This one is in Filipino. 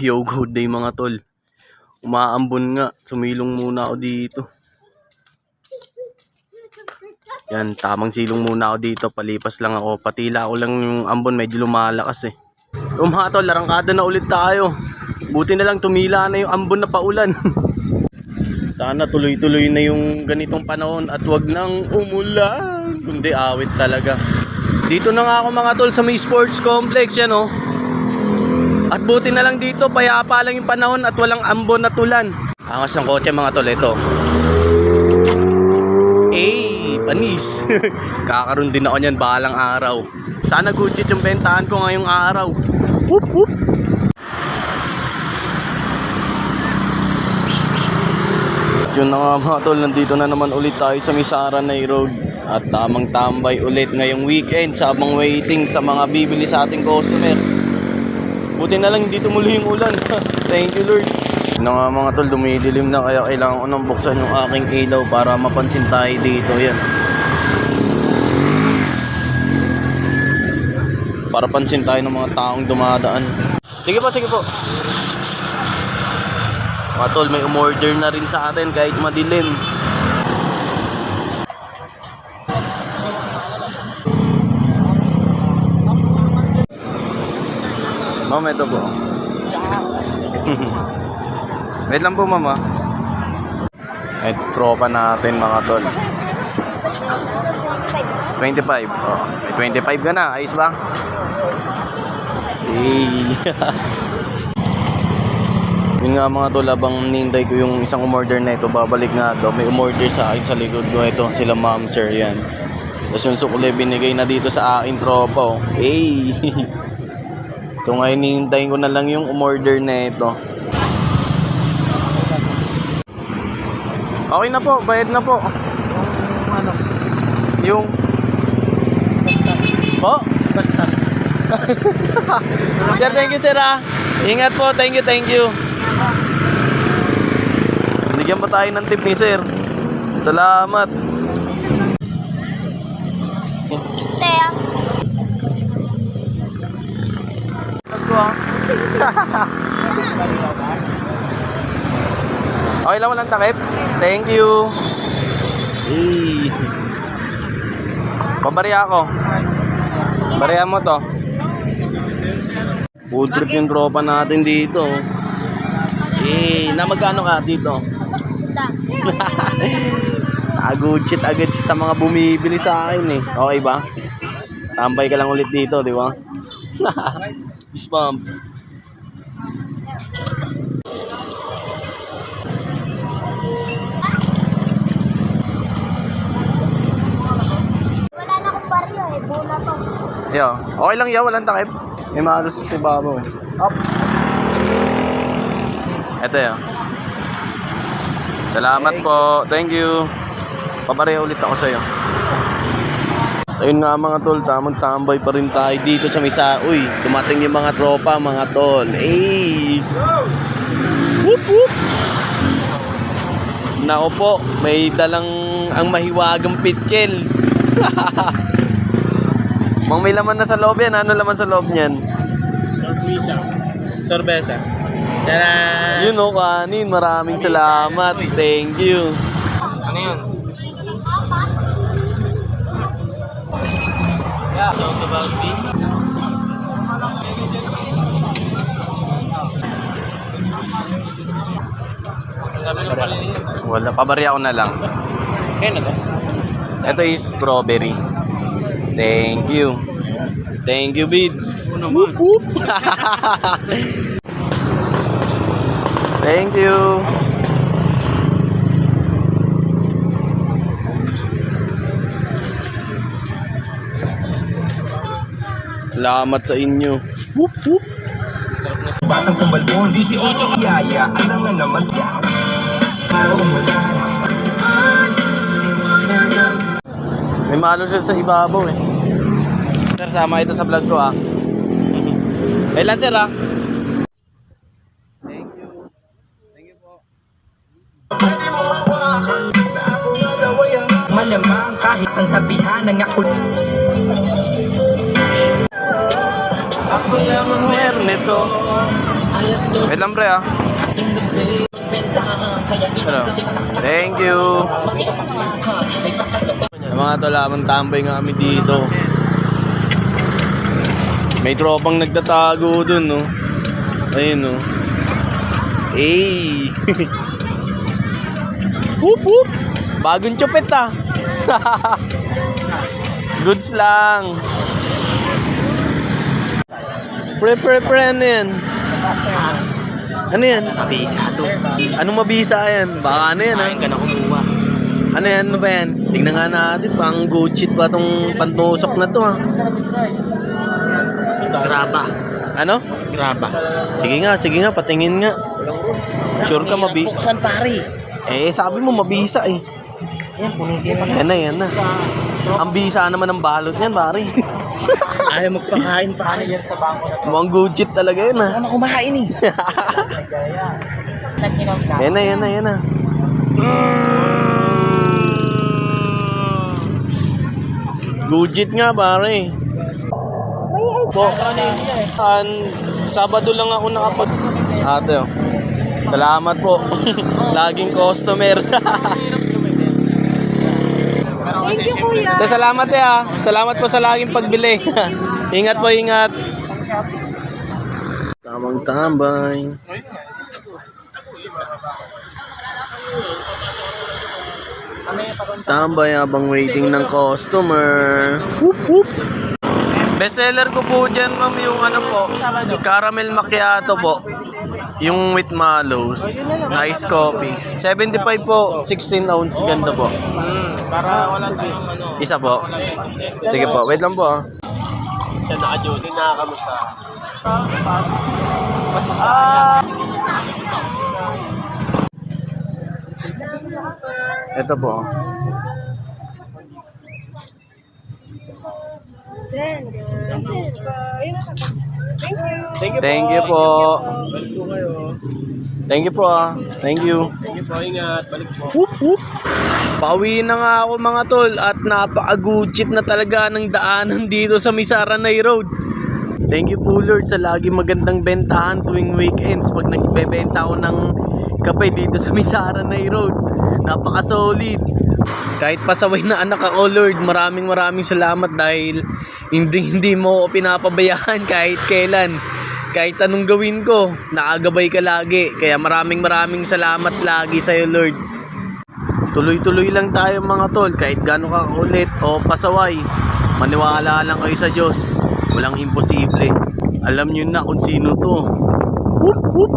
Yo, good day mga tol. Umaambon nga. Sumilong muna ako dito. Yan, tamang silong muna ako dito. Palipas lang ako. Patila ko lang yung ambon. Medyo lumalakas eh. So mga tol, larangkada na ulit tayo. Buti na lang tumila na yung ambon na paulan. Sana tuloy-tuloy na yung ganitong panahon at wag nang umulan. Kundi awit talaga. Dito na nga ako mga tol sa may sports complex yan oh. At buti na lang dito, payapa lang yung panahon at walang ambon at ulan. Angas ng kotse mga tol, ito. Eh, panis. Kakaroon din ako niyan balang araw. Sana shit yung bentahan ko ngayong araw. Whoop whoop. At yun na nga mga tol, nandito na naman ulit tayo sa Misara Nay Road. At tamang tambay ulit ngayong weekend sa abang waiting sa mga bibili sa ating customer. Buti na lang hindi tumuloy yung ulan. Thank you Lord. Na nga mga tol, dumidilim na kaya kailangan ko nang buksan yung aking ilaw para mapansin tayo dito. Yan. Para pansin tayo ng mga taong dumadaan. Sige po, sige po. Mga tol, may umorder na rin sa atin kahit madilim. Ma'am, ito po. Wait lang po, mama. Ito, tropa natin mga tol. 25. Oh, may 25 ka na. Ayos ba? Hey. Yun nga mga tol, habang nintay ko yung isang umorder na ito, babalik nga daw. May umorder sa akin sa likod ko. Ito, sila ma'am sir, yan. Tapos yung sukle binigay na dito sa aking tropa. Oh. Hey! so ngayon hihintayin ko na lang yung umorder na ito. Okay na po, bayad na po. Yung ano, Yung... basta, Po? basta. Sir, thank you sir ah. Ingat po, thank you, thank you. Bigyan pa tayo ng tip ni sir. Salamat. Ako ah. okay lang walang takip? Thank you. Hey. Pabariya ako. Bariya mo to. Food trip yung tropa natin dito. Eh, na magkano ka dito? Agud shit agad sa mga bumibili sa akin eh. Okay ba? Tambay ka lang ulit dito, di ba? Fist bump. Wala na akong baryo eh. Bula to. Yo, okay lang yaw, walang takip. May malos sa ibabaw eh. Up. Ito yun. Salamat po. Thank you. Papareho ulit ako sa'yo. Ayun nga mga tol, tamang tambay pa rin tayo dito sa Misa. Uy, dumating yung mga tropa, mga tol. Hey! Whoop whoop! Nako po, may dalang ang mahiwagang pitkel. Mang may laman na sa loob yan. Ano laman sa loob niyan? Sorbesa. Tara! Yun o, kanin. Maraming salamat. Thank you. Ano yun? Talk about yun. Wala, pabarya ko na lang. Kaya na to? Ito is strawberry. Thank you. Thank you, bid. Whoop, whoop. Thank you. Salamat sa inyo. Whoop, whoop. Batang kumalbon, 18 Yaya, alam na naman yan Araw wala May malo siya sa ibabaw eh. Sir, sama ito sa vlog ko ah. Kailan sir ah? Thank you. Thank you po. Malamang kahit ang tabihan ng ako lang ang nito. Wait lang pre ah. Hello. Thank you. Mga tol, habang tambay nga kami dito. May tropang nagtatago dun, no? Ayun, no? Hey! whoop, whoop! Bagong chupit, ah! Goods lang! Pre, pre, pre, ano yan? Ano yan? Mabisa to. Anong mabisa yan? Baka ano yan, ha? ka na kumuha. Ano yan? Ano ba yan? Tingnan nga natin. Pang goat shit pa tong pantusok na to, ha? Graba. Ano? Graba. Sige nga, sige nga, patingin nga. Sure ka mabi... Buksan pare. Eh, sabi mo mabisa eh. Yan, punitin. Yan na, yan na. Ang bisa naman ng balot niyan, pare. Ayaw magpakain pare. Yan sa bangko na. Mukhang good shit talaga yan, ha? Ano kumain eh? yan na, yan na, yan na. Shit nga, pare. Po, an, Sabado lang ako nakapag... Ate, oh. Salamat po. Laging customer. Thank you, kuya. so, salamat eh ah. Salamat po sa laging pagbili. ingat po, ingat. Tamang tambay. Tambay habang waiting ng customer. Whoop, whoop. Bestseller ko po dyan, ma'am, yung ano po, caramel macchiato po. Yung with mallows. Nice coffee. 75 po, 16 ounce. Ganda po. Para wala tayong ano. Isa po. Sige po, wait lang po ah. Siya naka-duty na kamusta. Ito po. Send. Send. Thank you. Thank you po. Thank you po ah. Thank you. Thank you po, ingat. Balik po. Whoop, whoop. Pauwi na nga ako mga tol at napaka-good na talaga ng daanan dito sa Misaranay Road. Thank you po Lord sa lagi magandang bentahan tuwing weekends pag nagbebenta ako ng kape dito sa Misaranay Road. Napaka-solid. Kahit pasaway na anak ako Lord, maraming maraming salamat dahil hindi hindi mo ako pinapabayaan kahit kailan. Kahit anong gawin ko, nakagabay ka lagi. Kaya maraming maraming salamat lagi sa'yo Lord. Tuloy-tuloy lang tayo mga tol kahit gaano ka kulit o pasaway. Maniwala lang kayo sa Diyos. Walang imposible. Alam nyo na kung sino to. Whoop, whoop.